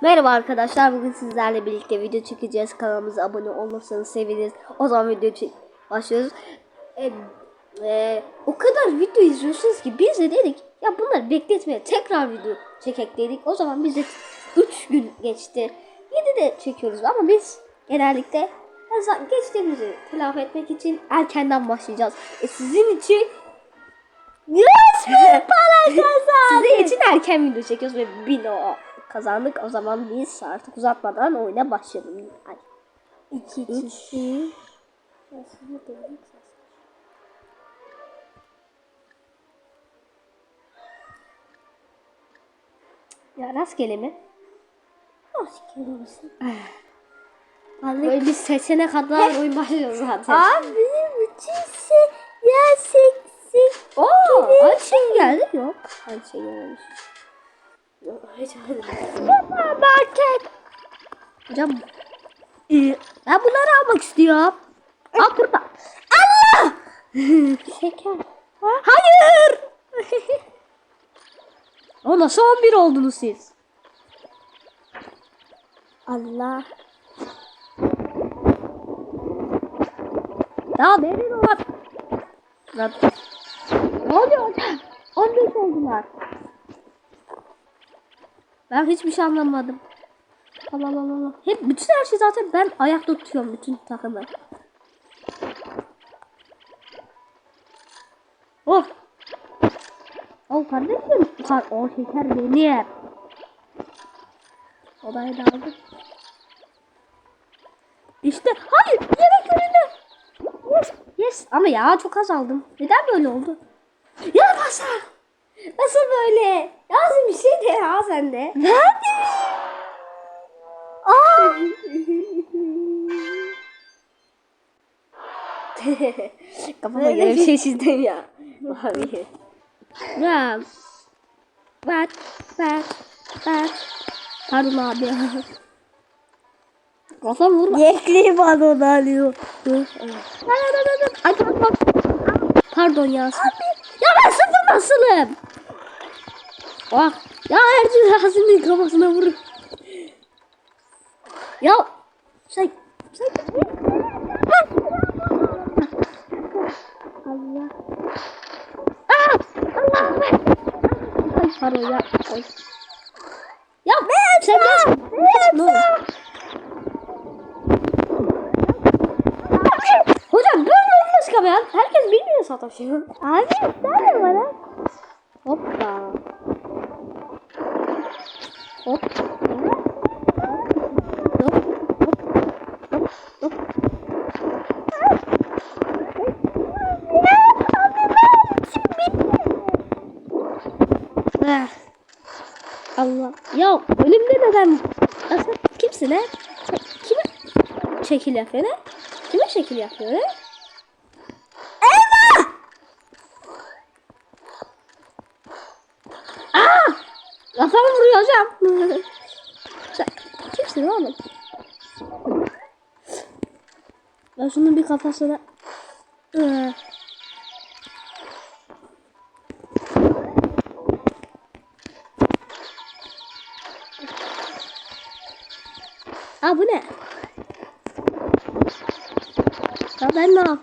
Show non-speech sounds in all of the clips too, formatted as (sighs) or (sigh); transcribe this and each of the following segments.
Merhaba arkadaşlar bugün sizlerle birlikte video çekeceğiz. Kanalımıza abone olursanız seviniriz. O zaman video başlıyoruz. E, e, o kadar video izliyorsunuz ki biz de dedik ya bunları bekletmeye tekrar video çekek dedik. O zaman biz de 3 gün geçti. Yine de çekiyoruz ama biz genellikle geçtiğimizi telafi etmek için erkenden başlayacağız. E, sizin için Yes (laughs) para kazandık. Sizin için erken video çekiyoruz ve bin o kazandık. O zaman biz artık uzatmadan oyuna başlayalım. Ay. İki kişi. Ya rastgele mi? Rastgele misin? (sighs) Böyle biz seçene kadar oyun başlıyor zaten. Abi müthişse ya seksi. Oo, aynı şey geldi yok. Aynı şey gelmemiş. Yok, hiç öyle değil. Market. Hocam e, ben bunları almak istiyorum. Al burada. Allah! Şeker. Hayır! o nasıl 11 oldunuz siz? Allah. Ya verin o lan. Lan. Ne oluyor hocam? 15 oldular. Ben hiçbir şey anlamadım. Allah Allah Allah. Hep bütün her şey zaten ben ayakta tutuyorum bütün takımı. Oh. Oh kardeşim. Kar o şeker benim. Odayı da aldım. İşte hayır yemek önünde. Yes. Yes. Ama ya çok az aldım. Neden böyle oldu? Ya nasıl? Böyle? Yazın bir şey de ya sende. Nerede? Aa. (laughs) Kafama göre bir şey çizdim ya. Abi. Ya. Bak. Bak. Bak. Pardon abi. (laughs) Kafam vurma. Yekli balon alıyor. Ay pardon. Pardon Yasin. Ya ben sıfır nasılım? Bak. Ya Ercü Yasin'in kafasına vurur. Ya. Sen. Sen. Allah. Aa! Allah. Ay pardon ya. Ay. Ya ben sen. Geç, ne olur. Hocam böyle olmaz ya. Herkes bilmiyor sataşı. Abi sen de bana. Hoppa. Hop. Hop. Hop. Hop. Hop. Ah. Allah. Ya önümde neden? Sen kimsin he? Kime şekil yapıyorsun he? Kime şekil yapıyorsun he? Elma! Aa! Kafamı vuruyor hocam. (laughs) Sen kimsin oğlum? Ben şunun bir kafasına... bu ne? Ya ben ne yapayım?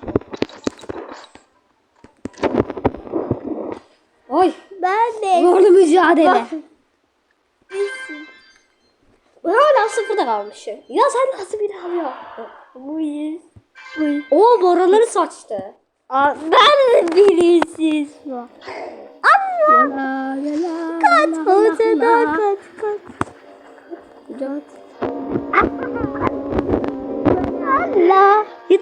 Oy. Ben de. Zorlu mücadele. Bak. Hala sıfırda kalmış. Ya sen nasıl bir alıyor? Bu yüz. O boraları saçtı. Aa, ben de birisiz la, Kaç ortadan la. kaç kaç. Allah. Git.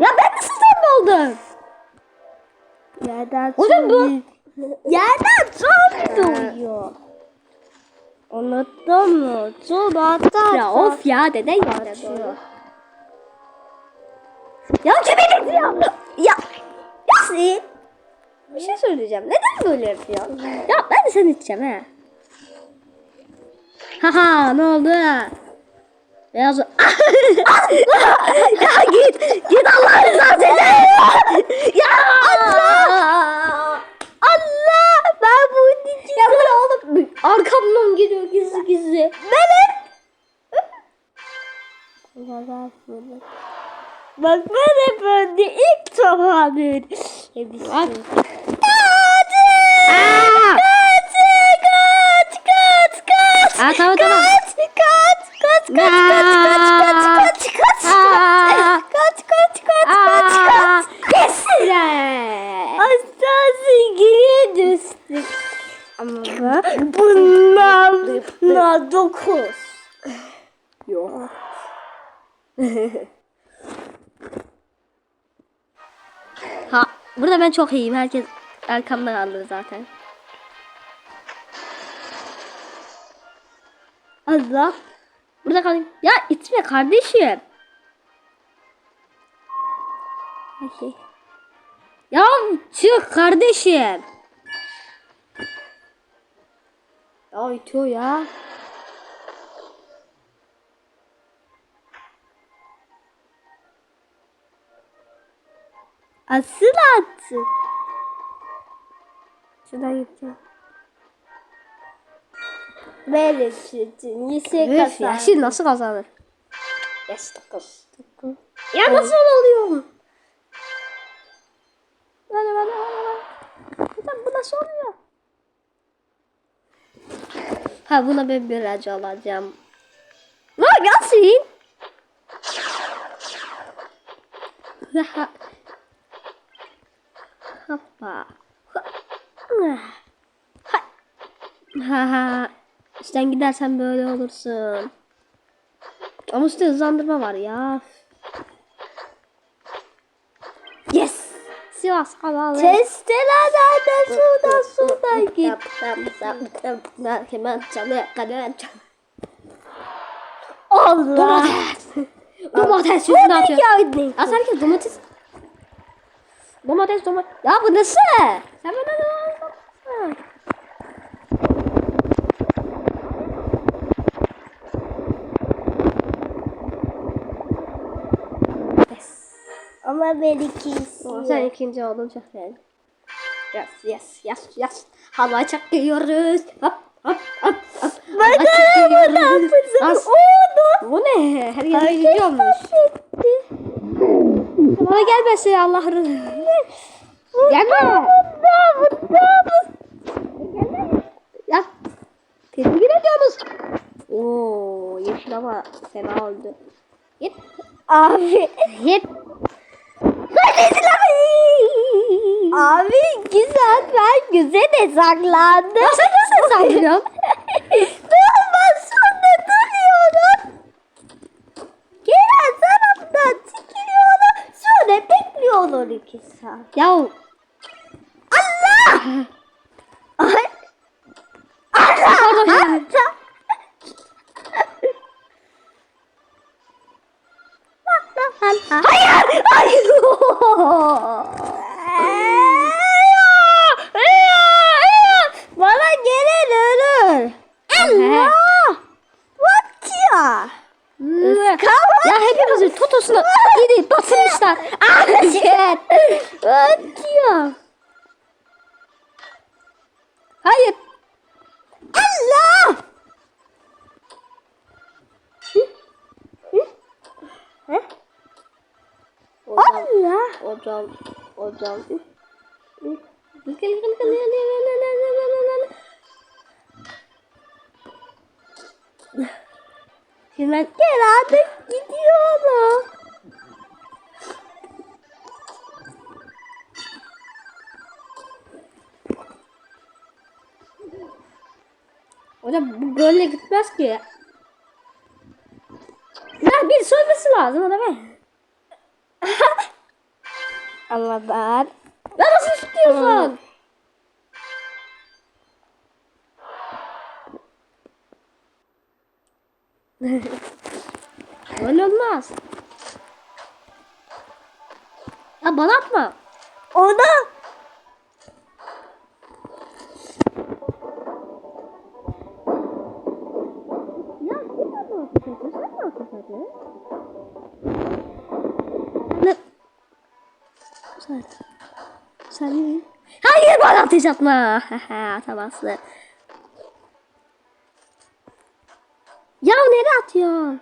Ya ben nasıl sen oldum? Yerden Hocam bu- zombi- Yerden zombi doğuyor. Unuttun mu? Zombi hatta. Ya of ya dede ya. Açıyor. Ya kimi getiriyor? Ya Yasin. Bir şey söyleyeceğim. Neden böyle yapıyor? Ya ben de seni içeceğim he. Haha ne oldu? Beyaz... (laughs) ya git! Git Allah rızası Ya Allah! Allah! Ben bu için... Ya böyle oğlum arkamdan geliyor gizli gizli. Benim! Allah Allah. Bak böyle ilk zamanı. Hepsi. At havadan kaç, al. Kaç kaç kaç kaç kaç kaç kaç Aa. kaç kaç kaç kaç kaç kaç Aşağısı geriye düştük. Ama bunlar bunlar dokuz. Yok. ha, burada ben çok iyiyim. Herkes arkamdan alır zaten. Allah. Burada kalayım. Ya itme kardeşim. Okey. Ya çık kardeşim. Ya itiyor ya. Asıl attı. Şuradan gideceğim. Vereşitin. Yeşil Üf. Yeşil nasıl kazanır? Yeşil kız. Ya nasıl oluyor? Hadi hadi hadi. Ulan bu nasıl oluyor? Ha buna ben biraz alacağım. Lan Yasin. (laughs) Hoppa. Ha ha. Sen gidersen böyle olursun. Ama üstte hızlandırma var ya. Yes. Sivas havalı. Git. Yap, yap, yap, yap, yap. Hemen çalıyor. Hemen çalıyor. Allah. Domates. Domates Bu yüzünden ne atıyor. Ya sen herkes domates. Domates domates. Ya bu nasıl? Sen bana ne yapıyorsun? Yes. Ama ben. Oh, sen ikinci oldun çok güzel. Yes yes yes yes. Hava çakıyoruz. Hop hop hop hop. Bakalım bu ne yapacak? Nasıl? Oğlum. Bu ne? Herkes gidiyormuş. Bana gelmesin Allah rızası. Gelme. Ya. Teşekkür ediyoruz. Oo, yeşil ama fena oldu. Git. Abi. Git. Abi güzel ben güzel de saklandım. Sen nasıl saklıyorsun? (laughs) Dur ben sonra duruyorum. Gelen taraftan çekiliyorum. Sonra bekliyorlar iki saat. Ya Allah! Ay. Allah! Allah! Hayır! Hayır! Bana gelen ölür. Allah! What ya? ya hepimizin totosunu yedi batırmışlar. (laughs) Shit! What ya? Hayır. Ocal ocal. Gel gel gel gel gel gel gel. Şimdi ben gel abi gidiyorum. Hocam bu böyle gitmez ki. Ya bir söylemesi lazım adamı. Ama ben nasıl tutuyorsun? Öyle olmaz. Ya bana atma. ona Ya kim ediyor? Sen mi ateş Sen. Sen mi? Hayır bana ateş atma. Atamazsın. Ya nereye atıyorsun?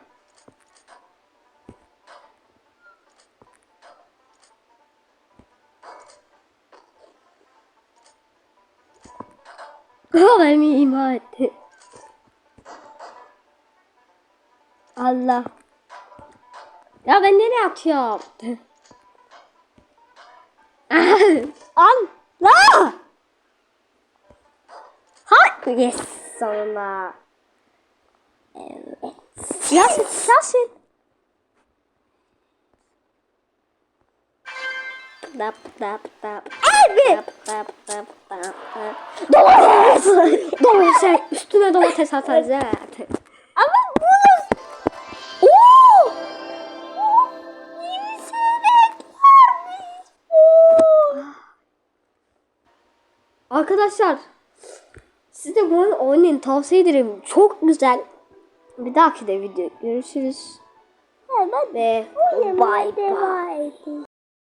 Ha beni imha etti. Allah. Ya ben nereye atıyorum? Allah! Ha! Yes sonunda. Evet. Yasin, Yasin. Dap dap dap. Evet. Dap dap dap dap. Domates! Domates! Üstüne domates atacağız. Ama Arkadaşlar size bunu oynayın tavsiye ederim. Çok güzel. Bir dahaki de video görüşürüz. Hemen Ve bye bye.